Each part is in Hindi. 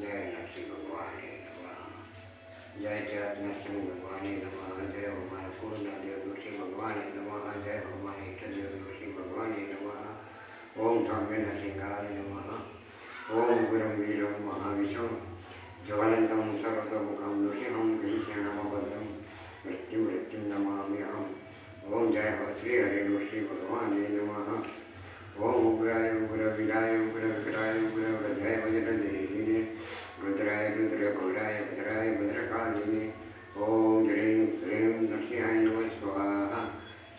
जय नरसिंह भगवान नमः जय जगत नरसिंह भगवान नमः जय हमारे पूर्ण देव भगवान नमः जय हमारे इष्ट देव भगवान नमः ओम स्वामी नरसिंहाय नमः ओम गुरं वीरं महाविष्णु ज्वलन्तं सर्वतोमुखं नृसिंहं भीषणमभद्रं मृत्युं मृत्युं नमाम्यहम् ओम जय श्री हरि ऋषि भगवान नमः। ओम उग्राय उग्र विराय उग्र विकराय उग्र वज्राय वज्र रुद्राय रुद्र घोराय भद्राय भद्रकालिने ओम ह्रीं श्रीं नरसिंहाय नमः स्वाहा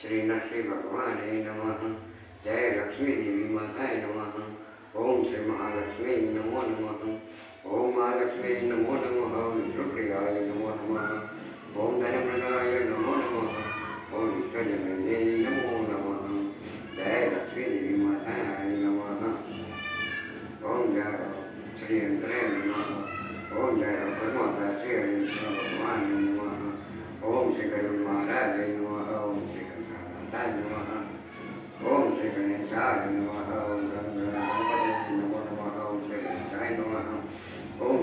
श्री नरसिंह भगवाने नमः जय लक्ष्मी देवी माताय नमः ओम श्री महालक्ष्मी नमो नमः ओम महालक्ष्मी नमो नमः विष्णुप्रियाय नमो नमः ओम धनप्रदाय नमो नमः ओम विश्वजनन्ये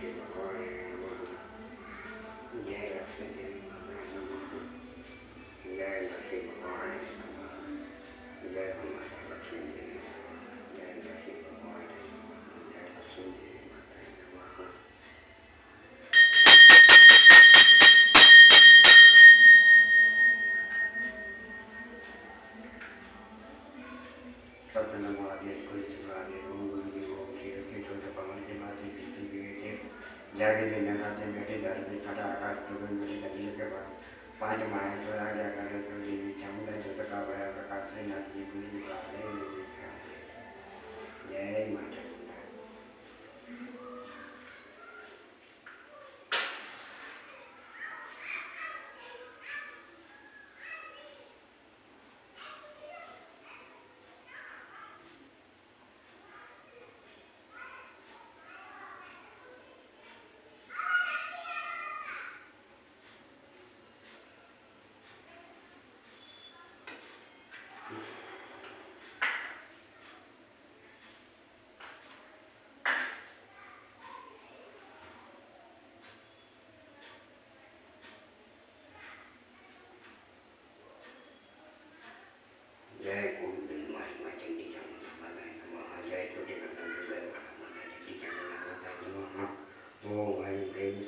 जय लक्ष्मी भगवान नमः जय लक्ष्मी देवी माता नमः जय लक्ष्मी भगवान जय हमारे लक्ष्मी देवी जय लक्ष्मी भगवान जय लक्ष्मी देवी माता नमः सतनम आदेश गुरु शिवाले ओम गुरु जी ओम श्री के चौदह पवन के माथे पीछे जागे दिन राते बैठे घर में खड़ा आकाश तो मेरे नदी के बाद पाँच माया आ गया करे तो देवी चामुंडा जो का भया प्रकाश से नाथ जी पूरी बात है जय माता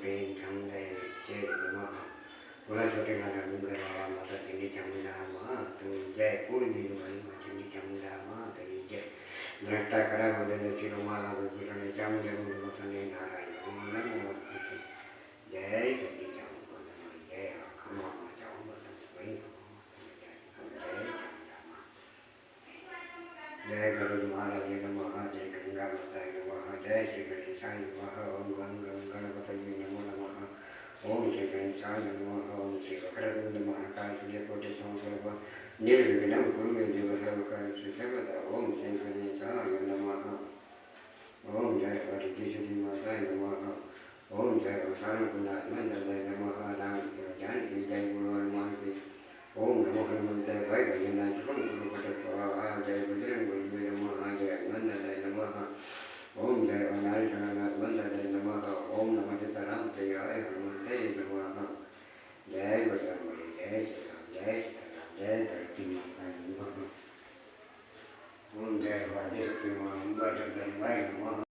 छन्दे विच्चे नमः चामुंडा माता जय कुलदेवी वाली माँ चंडी चामुंडा माता की जय भ्रष्टा करा बदल शिरोमाला विभूषण चामुंडा गुरुवसने नारायण ओम नमो जय चंडी चामुंडा माँ जय खमा माँ चामुंडा वही जय गरुड़ महाराज नमः माता नमः जय श्री गणेशाय नमः ओम गं गं गणपतये नमो नमः ओम श्री गणेशाय नमः ओम श्री वक्रतुंड महाकाय सूर्यकोटि समप्रभ निर्विघ्नं कुरु मे देव सर्वकार्येषु सर्वदा ओम श्री गणेशाय नमः ओम जय हरिकेशरी माताय नमः ओम जय वसानकुंडात्मजय नमः राम